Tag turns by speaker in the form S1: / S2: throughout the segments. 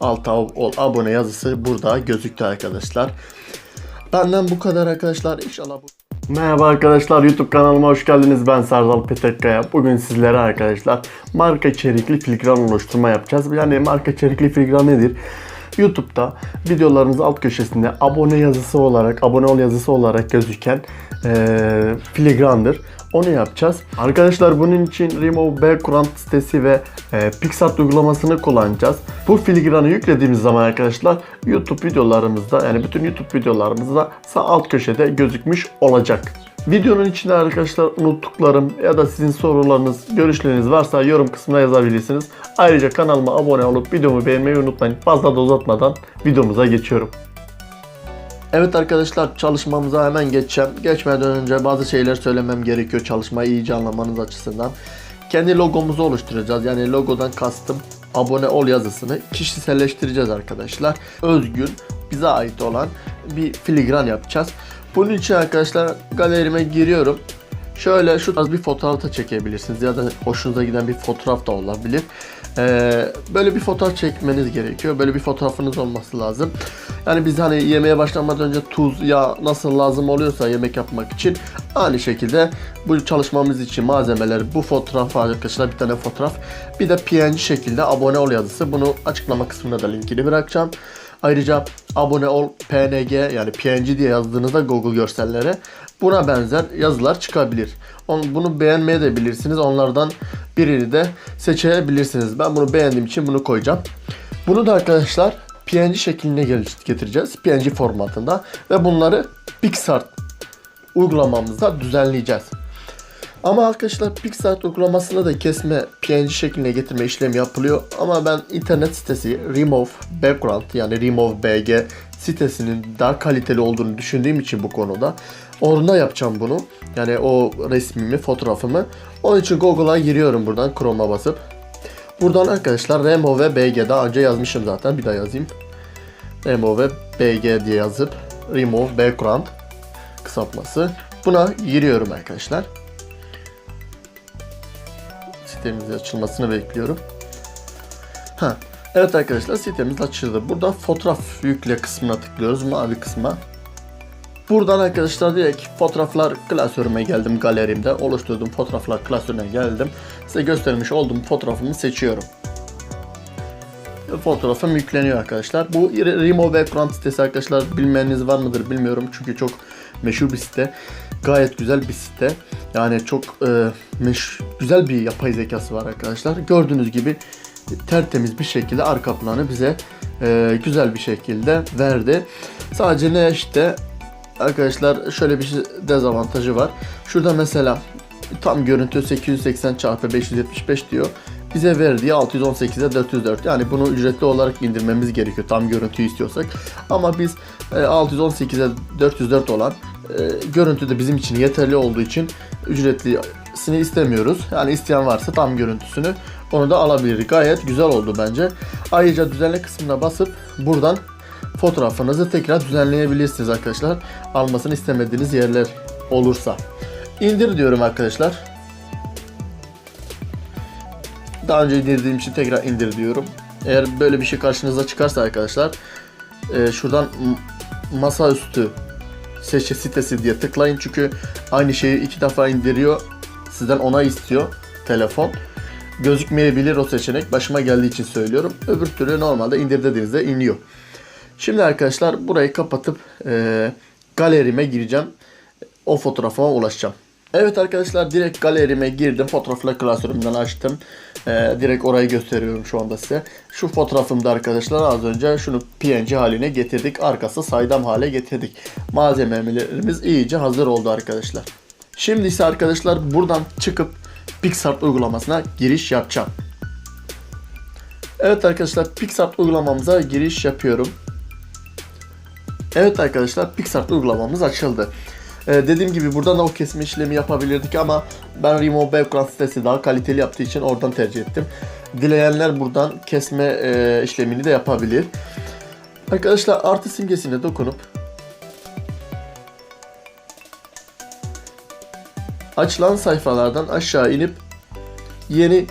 S1: alta ol abone yazısı burada gözüktü arkadaşlar. Benden bu kadar arkadaşlar. İnşallah bu Merhaba arkadaşlar YouTube kanalıma hoş geldiniz. Ben Serdal Petekkaya. Bugün sizlere arkadaşlar marka içerikli filigran oluşturma yapacağız. Yani marka içerikli filigran nedir? YouTube'da videolarınız alt köşesinde abone yazısı olarak, abone ol yazısı olarak gözüken eee filigrandır. Onu yapacağız. Arkadaşlar bunun için Remove Background sitesi ve e, Pixart uygulamasını kullanacağız. Bu filigranı yüklediğimiz zaman arkadaşlar YouTube videolarımızda yani bütün YouTube videolarımızda sağ alt köşede gözükmüş olacak. Videonun içinde arkadaşlar unuttuklarım ya da sizin sorularınız, görüşleriniz varsa yorum kısmına yazabilirsiniz. Ayrıca kanalıma abone olup videomu beğenmeyi unutmayın. Fazla da uzatmadan videomuza geçiyorum. Evet arkadaşlar çalışmamıza hemen geçeceğim. Geçmeden önce bazı şeyler söylemem gerekiyor çalışmayı iyice anlamanız açısından. Kendi logomuzu oluşturacağız. Yani logodan kastım abone ol yazısını kişiselleştireceğiz arkadaşlar. Özgün, bize ait olan bir filigran yapacağız. Bunun için arkadaşlar galerime giriyorum. Şöyle şu tarz bir fotoğraf da çekebilirsiniz ya da hoşunuza giden bir fotoğraf da olabilir. Ee, böyle bir fotoğraf çekmeniz gerekiyor. Böyle bir fotoğrafınız olması lazım. Yani biz hani yemeğe başlamadan önce tuz, yağ nasıl lazım oluyorsa yemek yapmak için aynı şekilde bu çalışmamız için malzemeler bu fotoğraf arkadaşlar bir tane fotoğraf bir de PNG şekilde abone ol yazısı. Bunu açıklama kısmına da linkini bırakacağım. Ayrıca abone ol PNG yani PNG diye yazdığınızda Google görsellere buna benzer yazılar çıkabilir. Bunu beğenmeye de bilirsiniz. Onlardan birini de seçebilirsiniz. Ben bunu beğendiğim için bunu koyacağım. Bunu da arkadaşlar PNG şekline getireceğiz. PNG formatında ve bunları Pixart uygulamamızda düzenleyeceğiz. Ama arkadaşlar Pixart uygulamasında da kesme PNG şekline getirme işlemi yapılıyor. Ama ben internet sitesi Remove Background yani Remove BG sitesinin daha kaliteli olduğunu düşündüğüm için bu konuda orada yapacağım bunu. Yani o resmimi, fotoğrafımı. Onun için Google'a giriyorum buradan Chrome'a basıp. Buradan arkadaşlar Remove BG daha önce yazmışım zaten. Bir daha yazayım. Remove BG diye yazıp Remove Background kısaltması. Buna giriyorum arkadaşlar sitemizin açılmasını bekliyorum. Ha, evet arkadaşlar sitemiz açıldı. Buradan fotoğraf yükle kısmına tıklıyoruz. Mavi kısma. Buradan arkadaşlar direkt fotoğraflar klasörüme geldim galerimde. Oluşturduğum fotoğraflar klasörüne geldim. Size göstermiş olduğum fotoğrafımı seçiyorum. Fotoğrafım yükleniyor arkadaşlar. Bu Remove Background sitesi arkadaşlar bilmeyeniniz var mıdır bilmiyorum. Çünkü çok meşhur bir site. Gayet güzel bir site. Yani çok e, meş güzel bir yapay zekası var arkadaşlar. Gördüğünüz gibi tertemiz bir şekilde arka planı bize e, güzel bir şekilde verdi. Sadece ne işte arkadaşlar şöyle bir şey dezavantajı var. Şurada mesela tam görüntü 880 çarpı 575 diyor. Bize verdiği 618'e 404. Yani bunu ücretli olarak indirmemiz gerekiyor tam görüntüyü istiyorsak. Ama biz e, 618'e 404 olan e, görüntü de bizim için yeterli olduğu için ücretlisini istemiyoruz. Yani isteyen varsa tam görüntüsünü onu da alabilir. Gayet güzel oldu bence. Ayrıca düzenle kısmına basıp buradan fotoğrafınızı tekrar düzenleyebilirsiniz arkadaşlar. Almasını istemediğiniz yerler olursa. İndir diyorum arkadaşlar. Daha önce indirdiğim için tekrar indir diyorum. Eğer böyle bir şey karşınıza çıkarsa arkadaşlar e, şuradan masaüstü seçe sitesi diye tıklayın çünkü aynı şeyi iki defa indiriyor. Sizden onay istiyor telefon. Gözükmeyebilir o seçenek. Başıma geldiği için söylüyorum. Öbür türlü normalde indir dediğinizde iniyor. Şimdi arkadaşlar burayı kapatıp e, galerime gireceğim. O fotoğrafıma ulaşacağım. Evet arkadaşlar direkt galerime girdim. Fotoğraflar klasörümden açtım. Ee, direkt orayı gösteriyorum şu anda size. Şu fotoğrafımda arkadaşlar az önce şunu PNG haline getirdik. Arkası saydam hale getirdik. Malzemelerimiz iyice hazır oldu arkadaşlar. Şimdi ise arkadaşlar buradan çıkıp Pixart uygulamasına giriş yapacağım. Evet arkadaşlar Pixart uygulamamıza giriş yapıyorum. Evet arkadaşlar Pixart uygulamamız açıldı. Ee, dediğim gibi buradan da o kesme işlemi yapabilirdik ama ben Remove Background sitesi daha kaliteli yaptığı için oradan tercih ettim. Dileyenler buradan kesme e, işlemini de yapabilir. Arkadaşlar artı simgesine dokunup açılan sayfalardan aşağı inip yeni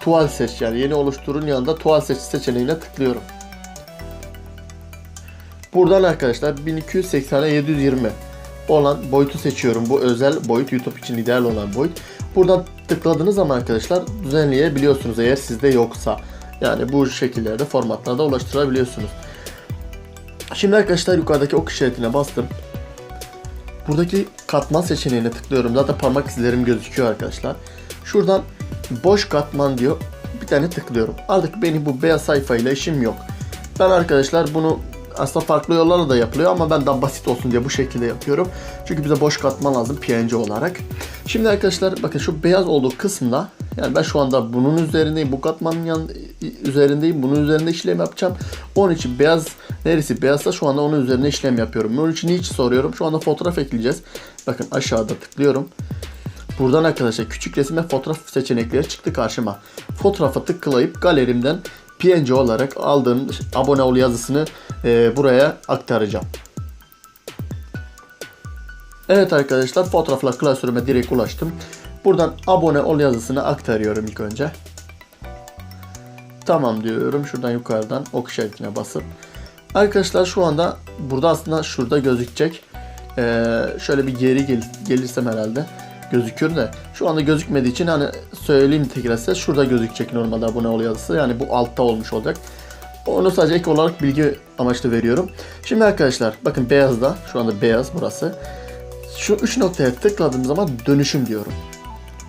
S1: tuval seç yani yeni oluşturun yanında tuval seç seçeneğine tıklıyorum. Buradan arkadaşlar 1280'e 720 olan boyutu seçiyorum. Bu özel boyut YouTube için ideal olan boyut. Buradan tıkladığınız zaman arkadaşlar düzenleyebiliyorsunuz eğer sizde yoksa. Yani bu şekillerde formatlarda ulaştırabiliyorsunuz. Şimdi arkadaşlar yukarıdaki ok işaretine bastım. Buradaki katman seçeneğine tıklıyorum. Zaten parmak izlerim gözüküyor arkadaşlar. Şuradan boş katman diyor. Bir tane tıklıyorum. Artık benim bu beyaz sayfayla işim yok. Ben arkadaşlar bunu aslında farklı yollarla da yapılıyor ama ben daha basit olsun diye bu şekilde yapıyorum. Çünkü bize boş katman lazım PNG olarak. Şimdi arkadaşlar bakın şu beyaz olduğu kısımda yani ben şu anda bunun üzerindeyim. Bu katmanın yan, üzerindeyim. Bunun üzerinde işlem yapacağım. Onun için beyaz neresi beyazsa şu anda onun üzerine işlem yapıyorum. Onun için niçin soruyorum? Şu anda fotoğraf ekleyeceğiz. Bakın aşağıda tıklıyorum. Buradan arkadaşlar küçük resim ve fotoğraf seçenekleri çıktı karşıma. Fotoğrafa tıklayıp galerimden PNG olarak aldığım abone ol yazısını e, buraya aktaracağım. Evet arkadaşlar fotoğrafla klasörüme direkt ulaştım. Buradan abone ol yazısını aktarıyorum ilk önce. Tamam diyorum. Şuradan yukarıdan ok işaretine basıp. Arkadaşlar şu anda burada aslında şurada gözükecek. Ee, şöyle bir geri gel gelirsem herhalde gözükür de şu anda gözükmediği için hani söyleyeyim tekrar size şurada gözükecek normalde abone ol yazısı yani bu altta olmuş olacak. Onu sadece ek olarak bilgi amaçlı veriyorum. Şimdi arkadaşlar bakın beyazda şu anda beyaz burası. Şu üç noktaya tıkladığım zaman dönüşüm diyorum.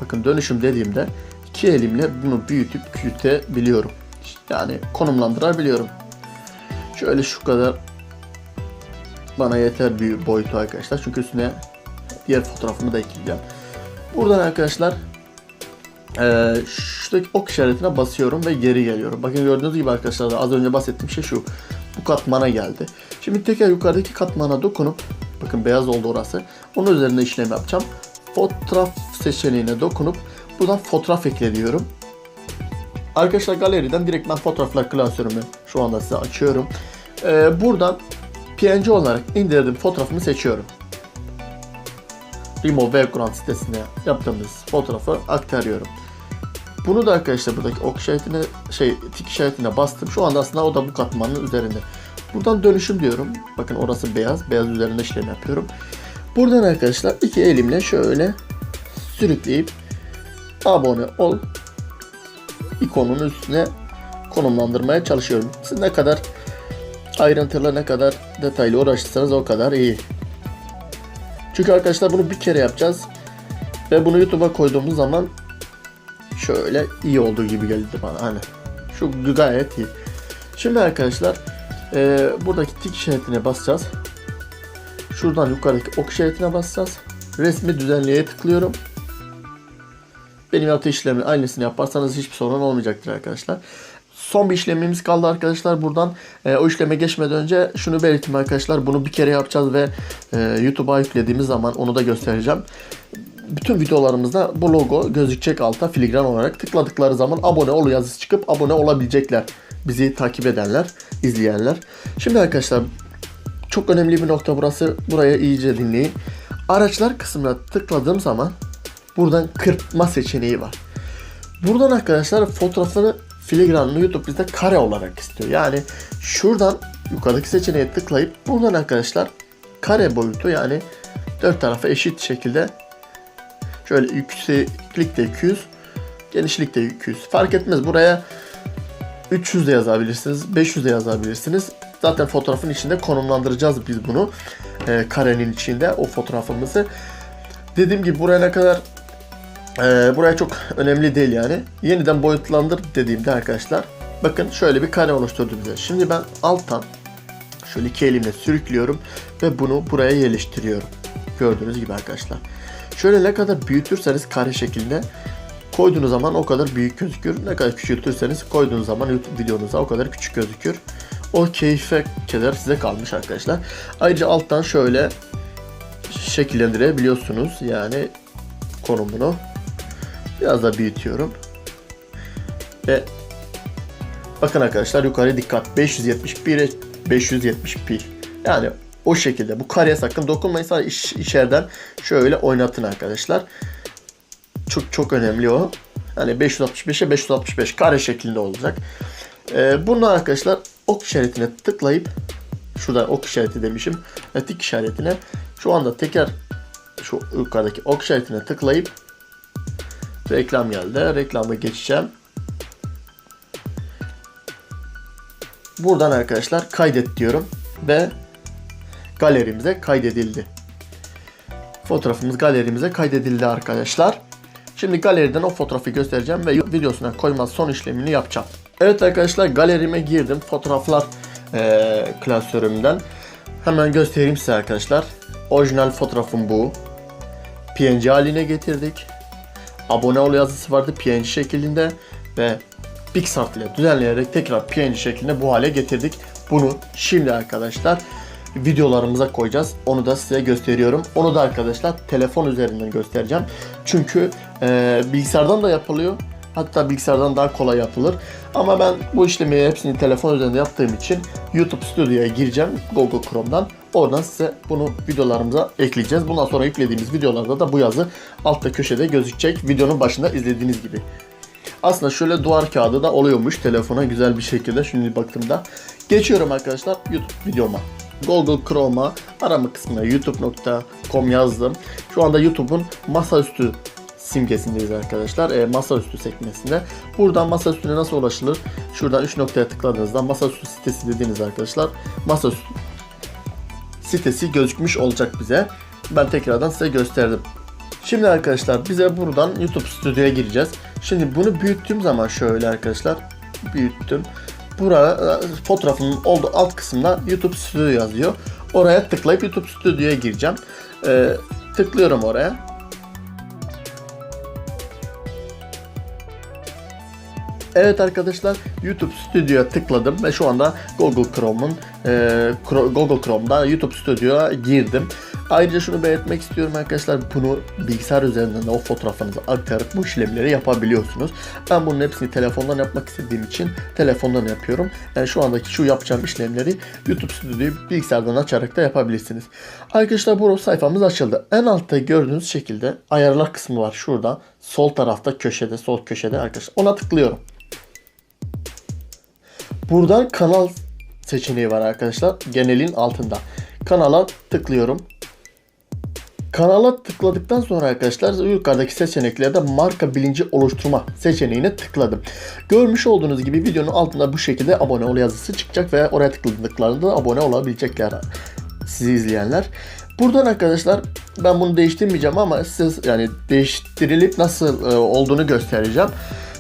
S1: Bakın dönüşüm dediğimde iki elimle bunu büyütüp küçültebiliyorum. Yani konumlandırabiliyorum. Şöyle şu kadar bana yeter bir boyutu arkadaşlar. Çünkü üstüne diğer fotoğrafımı da ekleyeceğim. Buradan arkadaşlar ee, şuradaki ok işaretine basıyorum ve geri geliyorum. Bakın gördüğünüz gibi arkadaşlar az önce bahsettiğim şey şu. Bu katmana geldi. Şimdi tekrar yukarıdaki katmana dokunup bakın beyaz oldu orası. Onun üzerinde işlem yapacağım. Fotoğraf seçeneğine dokunup buradan fotoğraf ekle diyorum. Arkadaşlar galeriden direkt ben fotoğraflar klasörümü şu anda size açıyorum. Ee, buradan PNG olarak indirdim fotoğrafımı seçiyorum. Remove Background sitesine yaptığımız fotoğrafı aktarıyorum. Bunu da arkadaşlar buradaki ok işaretine şey tik işaretine bastım. Şu anda aslında o da bu katmanın üzerinde. Buradan dönüşüm diyorum. Bakın orası beyaz. Beyaz üzerinde işlem yapıyorum. Buradan arkadaşlar iki elimle şöyle sürükleyip abone ol ikonun üstüne konumlandırmaya çalışıyorum. Siz ne kadar ayrıntılı ne kadar detaylı uğraşırsanız o kadar iyi. Çünkü arkadaşlar bunu bir kere yapacağız. Ve bunu YouTube'a koyduğumuz zaman şöyle iyi olduğu gibi geldi bana. Hani şu gayet iyi. Şimdi arkadaşlar e, buradaki tik işaretine basacağız. Şuradan yukarıdaki ok işaretine basacağız. Resmi düzenleye tıklıyorum. Benim yaptığı işlemi aynısını yaparsanız hiçbir sorun olmayacaktır arkadaşlar. Son bir işlemimiz kaldı arkadaşlar. Buradan e, o işleme geçmeden önce şunu belirteyim arkadaşlar. Bunu bir kere yapacağız ve e, YouTube'a yüklediğimiz zaman onu da göstereceğim. Bütün videolarımızda bu logo gözükecek alta filigran olarak tıkladıkları zaman abone ol yazısı çıkıp abone olabilecekler. Bizi takip edenler, izleyenler. Şimdi arkadaşlar çok önemli bir nokta burası. Buraya iyice dinleyin. Araçlar kısmına tıkladığım zaman buradan kırpma seçeneği var. Buradan arkadaşlar fotoğrafları filigranlı YouTube bizde kare olarak istiyor. Yani şuradan yukarıdaki seçeneğe tıklayıp buradan arkadaşlar kare boyutu yani dört tarafa eşit şekilde şöyle yükseklik de 200 genişlik de 200 fark etmez buraya 300 de yazabilirsiniz 500 de yazabilirsiniz. Zaten fotoğrafın içinde konumlandıracağız biz bunu ee, karenin içinde o fotoğrafımızı. Dediğim gibi buraya ne kadar ee, buraya çok önemli değil yani. Yeniden boyutlandır dediğimde arkadaşlar bakın şöyle bir kare oluşturdu bize. Şimdi ben alttan şöyle iki elimle sürüklüyorum ve bunu buraya yerleştiriyorum. Gördüğünüz gibi arkadaşlar. Şöyle ne kadar büyütürseniz kare şeklinde koyduğunuz zaman o kadar büyük gözükür. Ne kadar küçültürseniz koyduğunuz zaman YouTube videonuza o kadar küçük gözükür. O keyfe kadar size kalmış arkadaşlar. Ayrıca alttan şöyle şekillendirebiliyorsunuz. Yani konumunu Biraz da büyütüyorum. Ve bakın arkadaşlar yukarı dikkat. 571'e 570p. Yani o şekilde. Bu kareye sakın dokunmayın. Sadece iş, içeriden şöyle oynatın arkadaşlar. Çok çok önemli o. Yani 565'e 565 kare şeklinde olacak. Ee, bunu arkadaşlar ok işaretine tıklayıp şurada ok işareti demişim. Tik işaretine şu anda tekrar şu yukarıdaki ok işaretine tıklayıp reklam geldi. Reklamı geçeceğim. Buradan arkadaşlar kaydet diyorum ve galerimize kaydedildi. Fotoğrafımız galerimize kaydedildi arkadaşlar. Şimdi galeriden o fotoğrafı göstereceğim ve videosuna koyma son işlemini yapacağım. Evet arkadaşlar galerime girdim. Fotoğraflar eee klasörümden. Hemen göstereyim size arkadaşlar. Orijinal fotoğrafım bu. PNG haline getirdik. Abone ol yazısı vardı PNG şeklinde ve PixArt ile düzenleyerek tekrar PNG şeklinde bu hale getirdik. Bunu şimdi arkadaşlar videolarımıza koyacağız. Onu da size gösteriyorum. Onu da arkadaşlar telefon üzerinden göstereceğim. Çünkü e, bilgisayardan da yapılıyor. Hatta bilgisayardan daha kolay yapılır. Ama ben bu işlemi hepsini telefon üzerinde yaptığım için YouTube Studio'ya gireceğim Google Chrome'dan. Oradan size bunu videolarımıza ekleyeceğiz. Bundan sonra yüklediğimiz videolarda da bu yazı altta köşede gözükecek. Videonun başında izlediğiniz gibi. Aslında şöyle duvar kağıdı da oluyormuş telefona güzel bir şekilde. Şimdi baktığımda. Geçiyorum arkadaşlar YouTube videoma. Google Chrome'a arama kısmına youtube.com yazdım. Şu anda YouTube'un masaüstü simgesindeyiz arkadaşlar. E, masaüstü sekmesinde. Buradan masaüstüne nasıl ulaşılır? Şuradan 3 noktaya tıkladığınızda masaüstü sitesi dediğiniz arkadaşlar. Masaüstü sitesi gözükmüş olacak bize. Ben tekrardan size gösterdim. Şimdi arkadaşlar bize buradan YouTube Studio'ya gireceğiz. Şimdi bunu büyüttüğüm zaman şöyle arkadaşlar büyüttüm. Buraya fotoğrafımın olduğu alt kısımda YouTube Studio yazıyor. Oraya tıklayıp YouTube Studio'ya gireceğim. Ee, tıklıyorum oraya. Evet arkadaşlar YouTube Studio'ya tıkladım ve şu anda Google Chrome'un e, Google Chrome'da YouTube Studio'ya girdim. Ayrıca şunu belirtmek istiyorum arkadaşlar bunu bilgisayar üzerinden de o fotoğrafınızı aktarıp bu işlemleri yapabiliyorsunuz. Ben bunun hepsini telefondan yapmak istediğim için telefondan yapıyorum. Yani şu andaki şu yapacağım işlemleri YouTube Studio'yu bilgisayardan açarak da yapabilirsiniz. Arkadaşlar bu sayfamız açıldı. En altta gördüğünüz şekilde ayarlar kısmı var şurada. Sol tarafta köşede sol köşede arkadaşlar. Ona tıklıyorum. Buradan kanal seçeneği var arkadaşlar. Genelin altında. Kanala tıklıyorum. Kanala tıkladıktan sonra arkadaşlar yukarıdaki seçeneklerde marka bilinci oluşturma seçeneğine tıkladım. Görmüş olduğunuz gibi videonun altında bu şekilde abone ol yazısı çıkacak ve oraya tıkladıklarında abone olabilecekler sizi izleyenler. Buradan arkadaşlar ben bunu değiştirmeyeceğim ama siz yani değiştirilip nasıl e, olduğunu göstereceğim.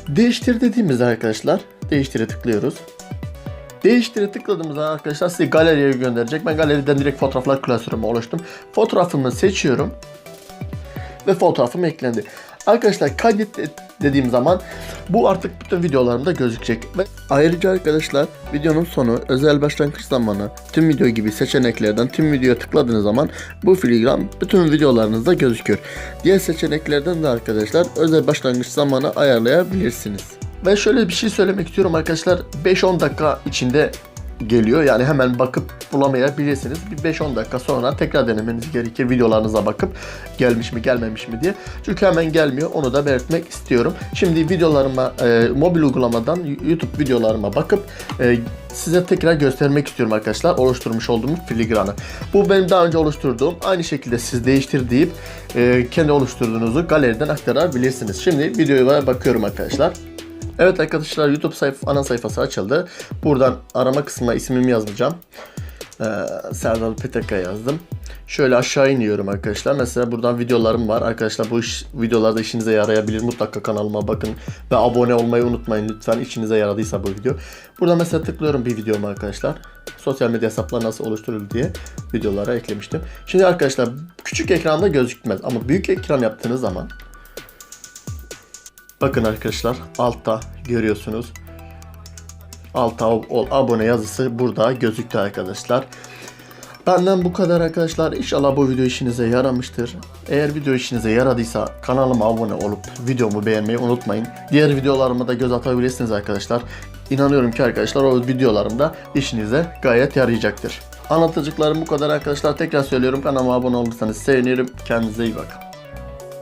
S1: Değiştir dediğimizde arkadaşlar değiştire tıklıyoruz. Değiştire tıkladığımızda arkadaşlar sizi galeriye gönderecek. Ben galeriden direkt fotoğraflar klasörüme oluştum. Fotoğrafımı seçiyorum. Ve fotoğrafım eklendi. Arkadaşlar kaydet dediğim zaman bu artık bütün videolarımda gözükecek. Ve ayrıca arkadaşlar videonun sonu özel başlangıç zamanı tüm video gibi seçeneklerden tüm videoya tıkladığınız zaman bu filigran bütün videolarınızda gözüküyor. Diğer seçeneklerden de arkadaşlar özel başlangıç zamanı ayarlayabilirsiniz. Ve şöyle bir şey söylemek istiyorum arkadaşlar. 5-10 dakika içinde geliyor. Yani hemen bakıp bulamayabilirsiniz. Bir 5-10 dakika sonra tekrar denemeniz gerekir videolarınıza bakıp gelmiş mi gelmemiş mi diye. Çünkü hemen gelmiyor. Onu da belirtmek istiyorum. Şimdi videolarıma e, mobil uygulamadan YouTube videolarıma bakıp e, size tekrar göstermek istiyorum arkadaşlar. Oluşturmuş olduğum filigranı. Bu benim daha önce oluşturduğum. Aynı şekilde siz değiştir deyip e, kendi oluşturduğunuzu galeriden aktarabilirsiniz. Şimdi videoya bakıyorum arkadaşlar. Evet arkadaşlar YouTube sayfa, ana sayfası açıldı. Buradan arama kısmına ismimi yazacağım. Ee, Serdal Peteka yazdım. Şöyle aşağı iniyorum arkadaşlar. Mesela buradan videolarım var. Arkadaşlar bu iş, videolarda işinize yarayabilir. Mutlaka kanalıma bakın. Ve abone olmayı unutmayın lütfen. İşinize yaradıysa bu video. Burada mesela tıklıyorum bir videoma arkadaşlar. Sosyal medya hesapları nasıl oluşturulur diye videolara eklemiştim. Şimdi arkadaşlar küçük ekranda gözükmez. Ama büyük ekran yaptığınız zaman Bakın arkadaşlar altta görüyorsunuz. Altta ol abone yazısı burada gözüktü arkadaşlar. Benden bu kadar arkadaşlar. İnşallah bu video işinize yaramıştır. Eğer video işinize yaradıysa kanalıma abone olup videomu beğenmeyi unutmayın. Diğer videolarıma da göz atabilirsiniz arkadaşlar. İnanıyorum ki arkadaşlar o videolarımda işinize gayet yarayacaktır. Anlatacaklarım bu kadar arkadaşlar. Tekrar söylüyorum kanalıma abone olursanız sevinirim. Kendinize iyi bakın.